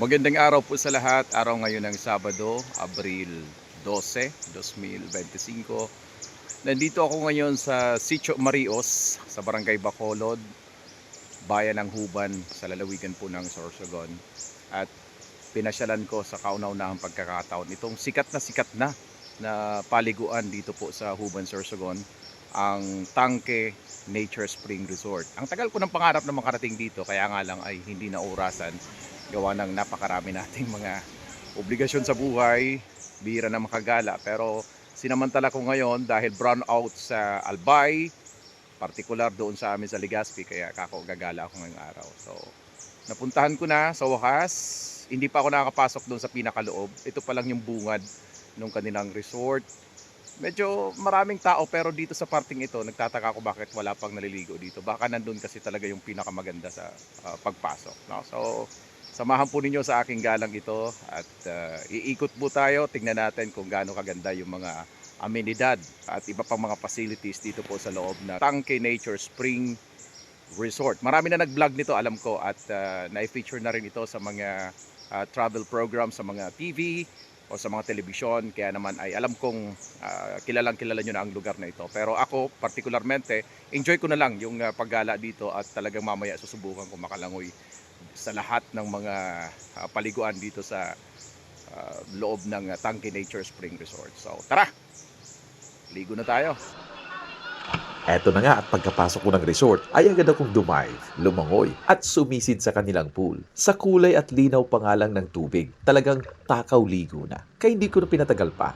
Magandang araw po sa lahat. Araw ngayon ng Sabado, Abril 12, 2025. Nandito ako ngayon sa Sitio Marios, sa Barangay Bacolod, bayan ng Huban, sa lalawigan po ng Sorsogon. At pinasyalan ko sa kauna-unahang pagkakataon itong sikat na sikat na na paliguan dito po sa Huban, Sorsogon, ang Tangke Nature Spring Resort. Ang tagal ko ng pangarap na makarating dito, kaya nga lang ay hindi na orasan gawa ng napakarami nating mga obligasyon sa buhay, bihira na makagala. Pero sinamantala ko ngayon dahil brown out sa Albay, particular doon sa amin sa Legazpi, kaya kako gagala ako ngayong araw. So, napuntahan ko na sa wakas. Hindi pa ako nakakapasok doon sa pinakaloob. Ito pa lang yung bungad ng kanilang resort. Medyo maraming tao pero dito sa parting ito, nagtataka ako bakit wala pang naliligo dito. Baka nandun kasi talaga yung pinakamaganda sa ah, pagpasok. No? So, Samahan po ninyo sa aking galang ito at uh, iikot po tayo. Tingnan natin kung gaano kaganda yung mga amenidad at iba pang mga facilities dito po sa loob na Tangke Nature Spring Resort. Marami na nag-vlog nito alam ko at uh, na-feature na rin ito sa mga uh, travel program sa mga TV o sa mga telebisyon kaya naman ay alam kong uh, kilalang kilala nyo na ang lugar na ito pero ako particularmente enjoy ko na lang yung uh, paggala dito at talagang mamaya susubukan ko makalangoy sa lahat ng mga uh, paliguan dito sa uh, loob ng uh, Tangke Nature Spring Resort. So tara, ligo na tayo. Eto na nga at pagkapasok ko ng resort ay agad akong dumive, lumangoy at sumisid sa kanilang pool. Sa kulay at linaw pa ng tubig, talagang takaw ligo na. Kaya hindi ko na pinatagal pa.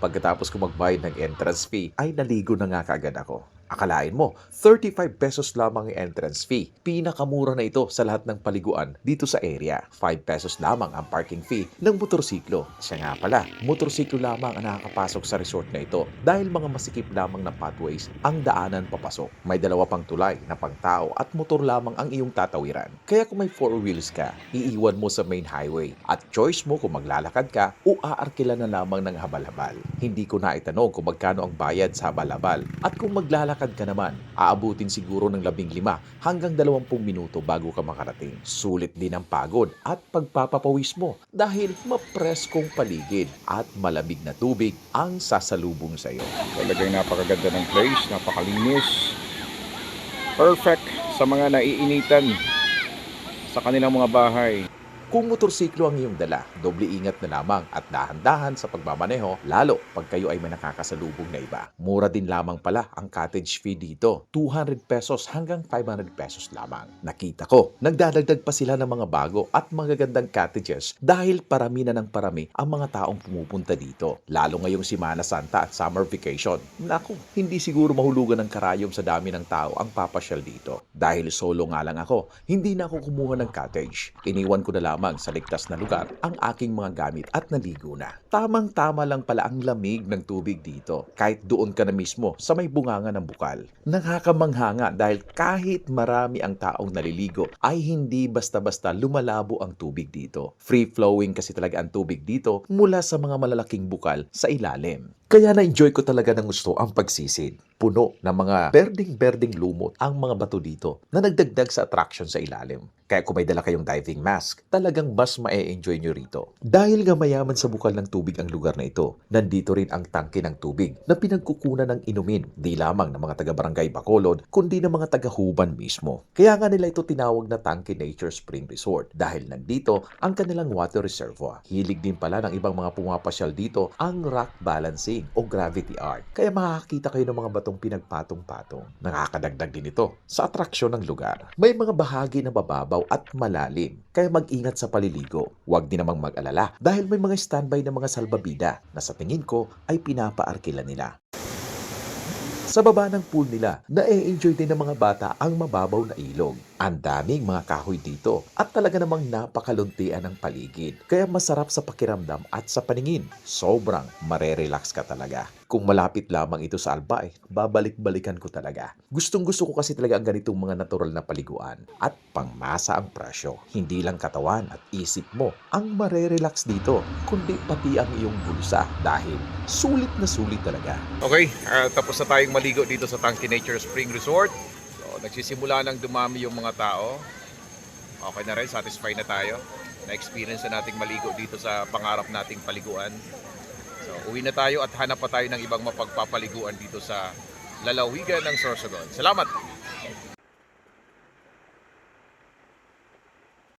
Pagkatapos ko magbayad ng entrance fee ay naligo na nga kaagad ako. Akalain mo, 35 pesos lamang ang entrance fee. Pinakamura na ito sa lahat ng paliguan dito sa area. 5 pesos lamang ang parking fee ng motorsiklo. Siya nga pala, motorsiklo lamang ang nakakapasok sa resort na ito dahil mga masikip lamang na pathways ang daanan papasok. May dalawa pang tulay na pangtao at motor lamang ang iyong tatawiran. Kaya kung may 4 wheels ka, iiwan mo sa main highway at choice mo kung maglalakad ka o aarkila na lamang ng habal-habal. Hindi ko na itanong kung magkano ang bayad sa habal-habal at kung maglalakad ka naman, aabutin siguro ng 15 hanggang 20 minuto bago ka makarating. Sulit din ang pagod at pagpapapawis mo dahil mapreskong paligid at malamig na tubig ang sasalubong sa iyo. Talagang napakaganda ng place, napakalinis. Perfect sa mga naiinitan sa kanilang mga bahay. Kung motorsiklo ang iyong dala, doble ingat na lamang at dahan-dahan sa pagmamaneho, lalo pag kayo ay may nakakasalubong na iba. Mura din lamang pala ang cottage fee dito, 200 pesos hanggang 500 pesos lamang. Nakita ko, nagdadagdag pa sila ng mga bago at magagandang cottages dahil parami na ng parami ang mga taong pumupunta dito. Lalo ngayong Simana Santa at summer vacation. Naku, hindi siguro mahulugan ng karayom sa dami ng tao ang papasyal dito. Dahil solo nga lang ako, hindi na ako kumuha ng cottage. Iniwan ko na lamang sa ligtas na lugar ang aking mga gamit at naligo na. Tamang-tama lang pala ang lamig ng tubig dito kahit doon ka na mismo sa may bunganga ng bukal. Nakakamangha nga dahil kahit marami ang taong naliligo ay hindi basta-basta lumalabo ang tubig dito. Free-flowing kasi talaga ang tubig dito mula sa mga malalaking bukal sa ilalim. Kaya na-enjoy ko talaga ng gusto ang pagsisid. Puno ng mga berding-berding lumot ang mga bato dito na nagdagdag sa attraction sa ilalim. Kaya kung may dala kayong diving mask, talagang mas ma-enjoy nyo rito. Dahil nga mayaman sa bukal ng tubig ang lugar na ito, nandito rin ang tangke ng tubig na pinagkukunan ng inumin, di lamang ng mga taga-barangay Bacolod, kundi ng mga taga-Huban mismo. Kaya nga nila ito tinawag na Tangke Nature Spring Resort dahil nandito ang kanilang water reservoir. Hilig din pala ng ibang mga pumapasyal dito ang rock balancing o gravity art. Kaya makakakita kayo ng mga batong pinagpatong-patong. Nakakadagdag din ito sa atraksyon ng lugar. May mga bahagi na mababaw at malalim, kaya mag-ingat sa paliligo. Huwag din namang mag-alala dahil may mga standby na mga salbabida na sa tingin ko ay pinapaarkila nila. Sa baba ng pool nila, na-enjoy din ng mga bata ang mababaw na ilog. Ang daming mga kahoy dito at talaga namang napakaluntian ng paligid. Kaya masarap sa pakiramdam at sa paningin. Sobrang marerelax ka talaga. Kung malapit lamang ito sa Albay, babalik-balikan ko talaga. Gustong gusto ko kasi talaga ang ganitong mga natural na paliguan. At pangmasa ang presyo. Hindi lang katawan at isip mo ang marerelax dito, kundi pati ang iyong bulsa dahil sulit na sulit talaga. Okay, ah, tapos na tayong maligo dito sa Tangke Nature Spring Resort. So, nagsisimula nang dumami yung mga tao. Okay na rin, satisfied na tayo. Na-experience na nating maligo dito sa pangarap nating paliguan. Uwi na tayo at hanap pa tayo ng ibang mapagpapaliguan dito sa lalawigan ng Sorsogon. Salamat!